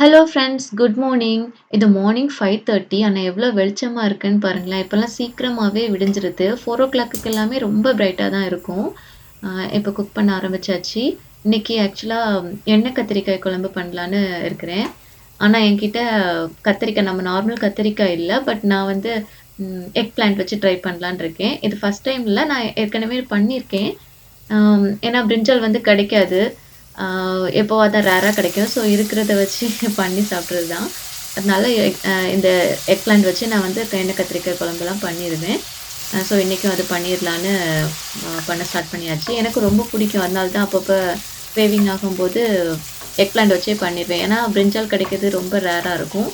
Hello friends good morning இது morning five thirty ஆனால் எவ்வளோ வெளிச்சமாக இருக்குன்னு பாருங்களேன். இப்போல்லாம் சீக்கிரமாகவே விடிஞ்சிருது. ஃபோர் ஓ கிளாக்கு எல்லாமே ரொம்ப பிரைட்டாக தான் இருக்கும். இப்போ குக் பண்ண ஆரம்பிச்சாச்சு. இன்னைக்கு ஆக்சுவலாக எண்ணெய் கத்திரிக்காய் குழம்பு பண்ணலான்னு இருக்கிறேன். ஆனால் என்கிட்ட கத்திரிக்காய் நம்ம நார்மல் கத்திரிக்காய் இல்லை. பட் நான் வந்து எக் பிளான்ட் வச்சு ட்ரை பண்ணலான்னு இருக்கேன். இது ஃபஸ்ட் டைமில் நான் ஏற்கனவே பண்ணியிருக்கேன். ஏன்னா பிரிஞ்சால் வந்து கிடைக்காது. எப்போவா தான் ரேராக கிடைக்கும். ஸோ இருக்கிறத வச்சு பண்ணி சாப்பிட்றது தான் அதனால எக்- இந்த எக் வச்சு நான் வந்து எண்ணெய் கத்திரிக்காய் குழம்புலாம் பண்ணிடுவேன் ஸோ இன்றைக்கும் அது பண்ணிடலான்னு பண்ண ஸ்டார்ட் பண்ணியாச்சு. எனக்கு ரொம்ப பிடிக்கும். அதனால தான் அப்பப்போ வேவிங் ஆகும்போது எக் பிளான்ட் வச்சே பண்ணிடுவேன் ஏன்னா பிரிஞ்சால் கிடைக்கிறது ரொம்ப ரேராக இருக்கும்.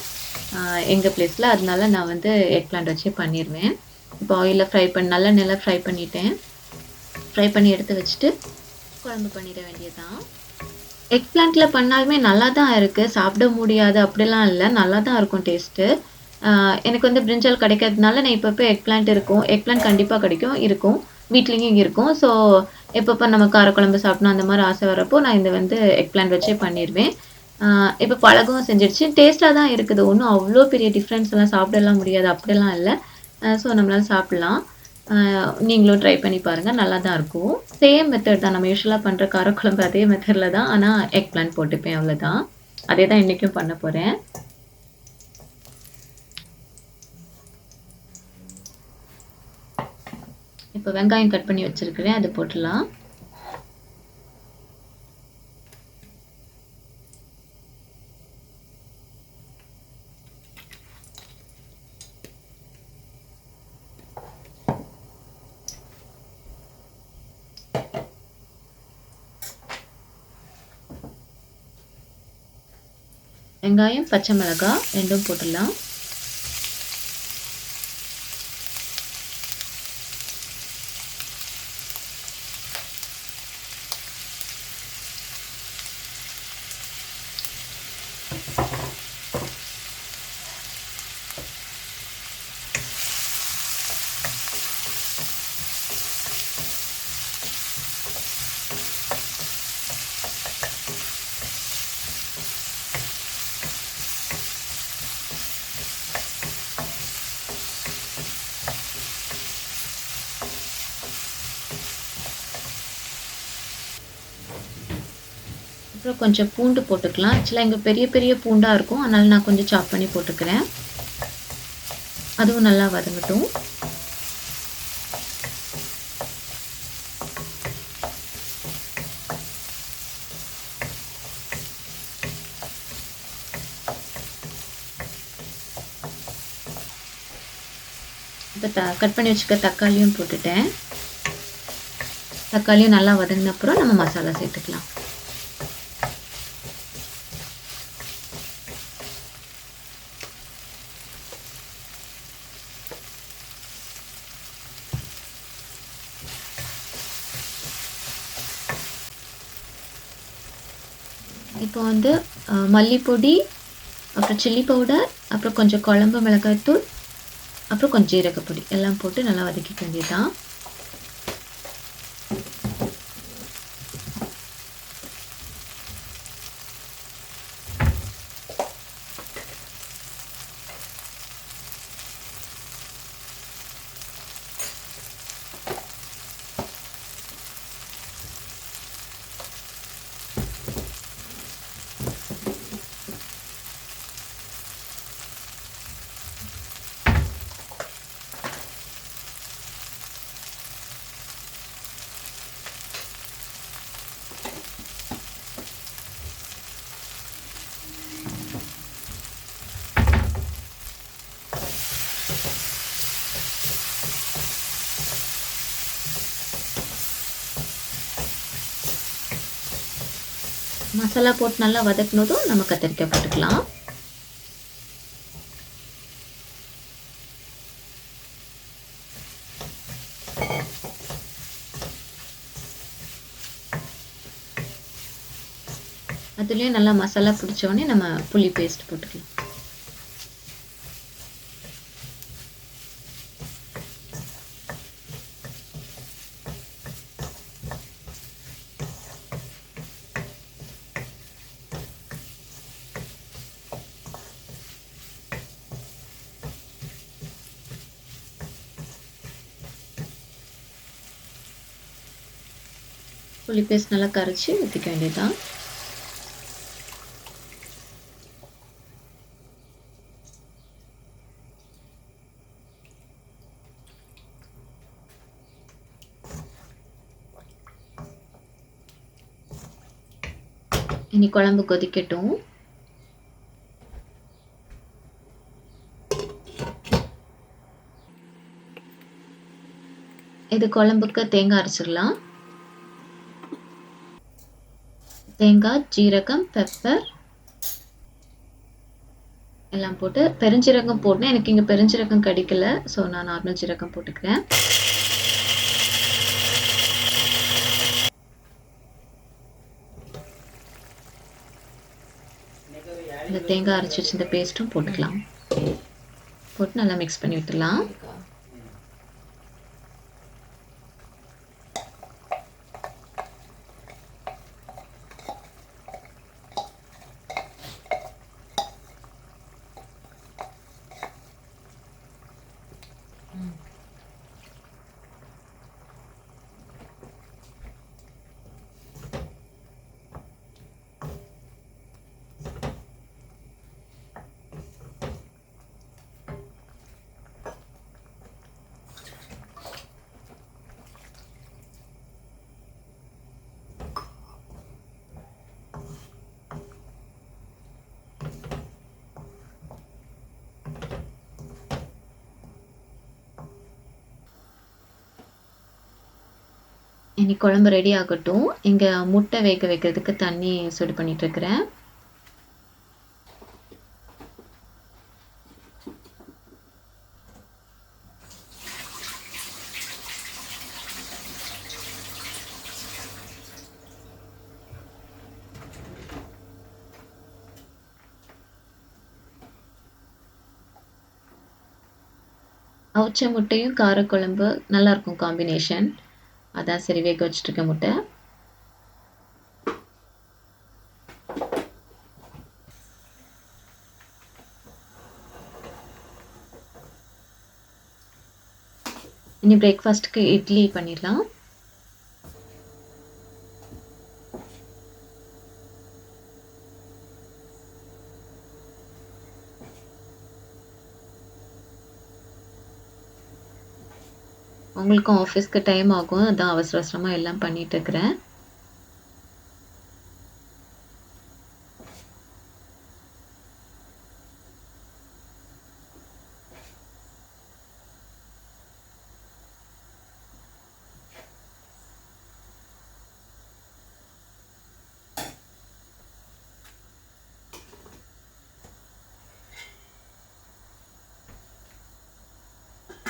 எங்கள் பிளேஸில் அதனால நான் வந்து எக் பிளான்ட் வச்சே பண்ணிடுவேன் இப்போ ஆயிலில் ஃப்ரை பண்ணி நல்லா நல்லா ஃப்ரை பண்ணிட்டேன். ஃப்ரை பண்ணி எடுத்து வச்சுட்டு குழம்பு பண்ணிட வேண்டியதுதான். எக் பிளான்ட்ல பண்ணாலுமே நல்லா தான் இருக்கு. சாப்பிட முடியாது அப்படிலாம் இல்லை. நல்லா தான் இருக்கும் டேஸ்ட்டு எனக்கு வந்து பிரிஞ்சால் கிடைக்கிறதுனால நான் இப்பப்போ எக் பிளான்ட் இருக்கும். எக் பிளான்ட் கண்டிப்பாக கிடைக்கும் இருக்கும். வீட்லேயும் இருக்கும். ஸோ எப்பப்போ நம்ம காரக்குழம்பு சாப்பிடணும் அந்த மாதிரி ஆசை வரப்போ நான் இந்த வந்து எக் பிளான்ட் வச்சே பண்ணிடுவேன் இப்போ பழகவும் செஞ்சிடுச்சு. டேஸ்ட்டாக தான் இருக்குது. ஒன்றும் அவ்வளோ பெரிய டிஃப்ரென்ஸ் எல்லாம் சாப்பிடலாம் முடியாது அப்படிலாம் இல்லை. ஸோ நம்மளால் சாப்பிட்லாம். நீங்களும் ட்ரை பண்ணி பாருங்கள் நல்லா தான் இருக்கும். சேம் மெத்தட் தான். நம்ம யூஸ்வலாக பண்ணுற காரக்குழம்பு அதே மெத்தடில் தான். ஆனால் எக் பிளான் போட்டுப்பேன். அவ்வளோதான் அதே தான் இன்றைக்கும் பண்ண போகிறேன் இப்போ வெங்காயம் கட் பண்ணி வச்சுருக்கிறேன். அது போட்டுடலாம் வெங்காயம் பச்சை மிளகாய் ரெண்டும் போட்டுடலாம். அப்புறம் கொஞ்சம் பூண்டு போட்டுக்கலாம். ஆக்சுவலாக இங்கே பெரிய பெரிய பூண்டாக இருக்கும். அதனால நான் கொஞ்சம் சாப் பண்ணி போட்டுக்கிறேன். அதுவும் நல்லா வதங்கட்டும். இப்போ த கட் பண்ணி வச்சுக்க தக்காளியும் போட்டுட்டேன். தக்காளியும் நல்லா வதங்கின அப்புறம் நம்ம மசாலா சேர்த்துக்கலாம். இப்போ வந்து மல்லிப்பொடி அப்புறம் சில்லி பவுடர் அப்புறம் கொஞ்சம் குழம்பு மிளகாய்த்தூள் அப்புறம் கொஞ்சம் ஜீரகப்பொடி. எல்லாம் போட்டு நல்லா வதக்கிக்க வேண்டியதுதான். மசாலா போட்டு நல்லா வதக்குனதும் நம்ம கத்திரிக்காய் போட்டுக்கலாம். அதுலேயும் நல்லா மசாலா பிடிச்சோடனே நம்ம புளி பேஸ்ட் போட்டுக்கலாம். புளி பேஸ்ட் நல்லா கரைச்சி ஊற்றிக்க வேண்டியதுதான். இனி குழம்பு கொதிக்கட்டும். இது குழம்புக்கு தேங்காய் அரைச்சிடலாம். தேங்காய் ஜீரகம் பெப்பர் எல்லாம் போட்டு பெருஞ்சீரகம் போடணும். எனக்கு இங்கே பெருஞ்சீரகம் கிடைக்கல. ஸோ நான் நார்மல் ஜீரகம் போட்டுக்கிறேன். இந்த தேங்காய் அரைச்சி வச்சு இந்த பேஸ்ட்டும் போட்டுக்கலாம். போட்டு நல்லா மிக்ஸ் பண்ணி விட்டுலாம் இனி குழம்பு ரெடி ஆகட்டும். இங்கே முட்டை வேக வைக்கிறதுக்கு தண்ணி சுடு பண்ணிட்டு இருக்கிறேன். அவிச்ச முட்டையும் காரக்குழம்பு நல்லா இருக்கும் காம்பினேஷன் அதான் சரி வேக வச்சுட்ருக்க முட்டை. இனி பிரேக்ஃபாஸ்ட்டுக்கு இட்லி பண்ணிடலாம். உங்களுக்கும் ஆஃபீஸ்க்கு டைம் ஆகும். அதான் அவசர அவசரமாக எல்லாம் பண்ணிட்டு இருக்கிறேன்.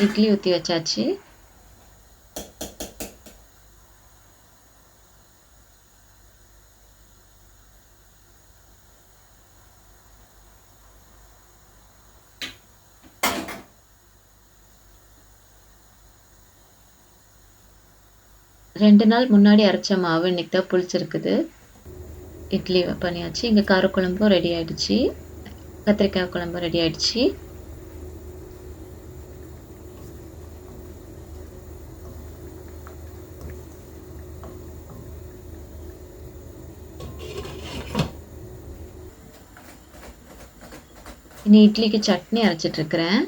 இட்லி ஊற்றி வச்சாச்சு. ரெண்டு நாள் முன்னாடி அரைச்ச மாவு இன்னைக்கு தான் புளிச்சிருக்குது. இட்லி பண்ணியாச்சு. இங்கே காரக்குழம்பும் ரெடி ஆயிடுச்சு. கத்திரிக்காய் குழம்பும் ரெடி ஆயிடுச்சு. இனி இட்லிக்கு சட்னி அரைச்சிட்ருக்கிறேன்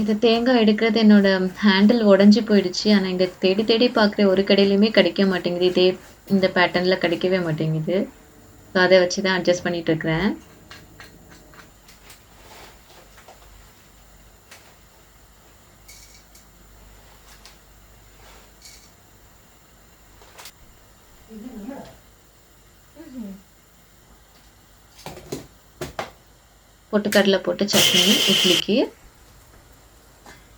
இது தேங்காய் எடுக்கிறது என்னோட ஹேண்டில் உடஞ்சி போயிடுச்சு. ஆனால் இங்கே தேடி தேடி பார்க்குற ஒரு கடையிலையுமே கிடைக்க மாட்டேங்குது. இதே இந்த பேட்டர்னில் கிடைக்கவே மாட்டேங்குது. ஸோ அதை வச்சு தான் அட்ஜஸ்ட் பண்ணிட்டு இருக்கிறேன் பொட்டுக்கடலை போட்டு சட்னி இட்லிக்கு.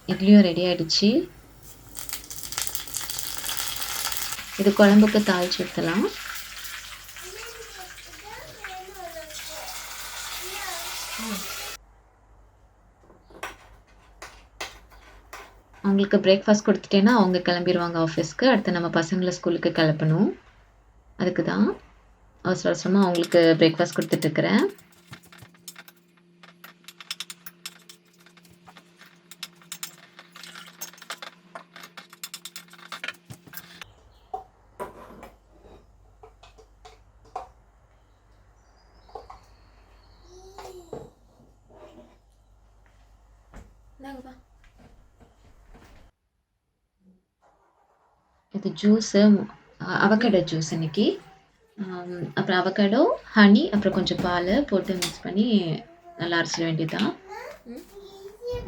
இட்லியும் ரெடி ஆகிடுச்சு இது குழம்புக்கு தாளிச்சு ஊற்றலாம் அவங்களுக்கு பிரேக்ஃபாஸ்ட் கொடுத்துட்டேன்னா அவங்க கிளம்பிடுவாங்க ஆஃபீஸ்க்கு அடுத்து நம்ம பசங்களை ஸ்கூலுக்கு கிளப்பணும். அதுக்கு தான் அவசர அவசரமாக அவங்களுக்கு பிரேக்ஃபாஸ்ட் கொடுத்துட்ருக்குறேன் இது ஜூஸு அவகேடோ ஜூஸ் இன்னைக்கு அப்புறம் அவகேடோ ஹனி அப்புறம் கொஞ்சம் பால் போட்டு மிக்ஸ் பண்ணி நல்லா அரைச்சிட வேண்டியதுதான்.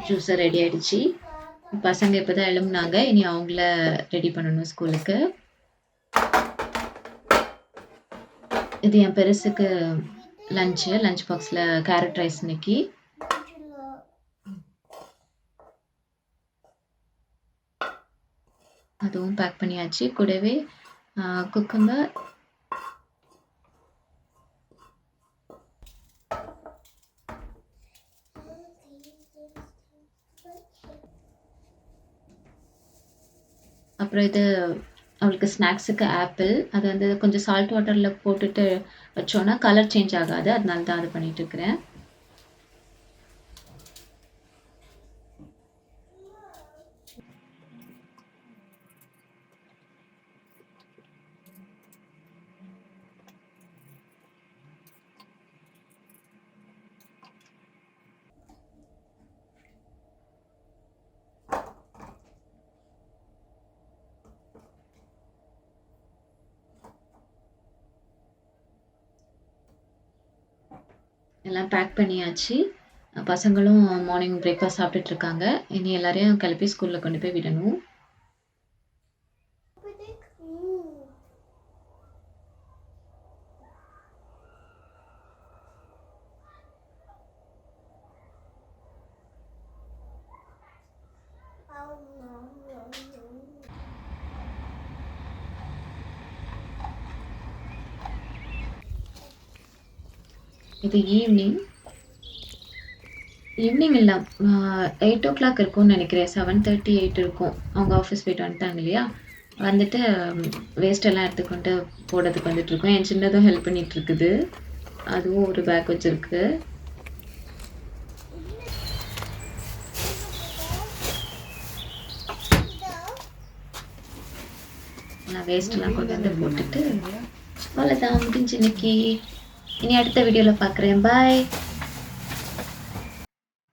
ஜூஸை ரெடி ஆகிடுச்சி பசங்க இப்போ தான் எழும்புனாங்க. இனி அவங்கள ரெடி பண்ணணும் ஸ்கூலுக்கு இது என் பெருசுக்கு லஞ்சு லஞ்ச் பாக்ஸில் கேரட் ரைஸ் இன்னைக்கு. அதுவும் பேக் பண்ணியாச்சு. கூடவே குக்கம்பர் அப்புறம் இது அவளுக்கு ஸ்நாக்ஸுக்கு ஆப்பிள் அது வந்து கொஞ்சம் சால்ட் வாட்டரில் போட்டுட்டு வச்சோன்னா கலர் சேஞ்ச் ஆகாது. அதனால தான் அது இருக்கிறேன் எல்லாம் பேக் பண்ணியாச்சு. பசங்களும் மார்னிங் பிரேக்ஃபாஸ்ட் சாப்பிட்டுட்டு இருக்காங்க. இனி எல்லாரையும் கிளப்பி ஸ்கூலில் கொண்டு போய் விடணும். இது ஈவினிங் ஈவினிங் இல்லை எயிட் ஓ கிளாக் இருக்கும்னு நினைக்கிறேன். செவன் தேர்ட்டி எயிட் இருக்கும். அவங்க ஆஃபீஸ் போயிட்டு வந்துட்டாங்க இல்லையா? வந்துட்டு வேஸ்ட் எல்லாம் எடுத்துக்கொண்டு போடுறதுக்கு வந்துட்டு இருக்கோம். என் சின்னதும் ஹெல்ப் பண்ணிட்டு இருக்குது. அதுவும் ஒரு பேக் வச்சிருக்கு. நான் வேஸ்ட்லாம் கொண்டு வந்து போட்டுட்டு அவ்வளோதான் முடிஞ்சு இன்னைக்கு. இனி அடுத்த வீடியோவில் பார்க்குறேன் பாய்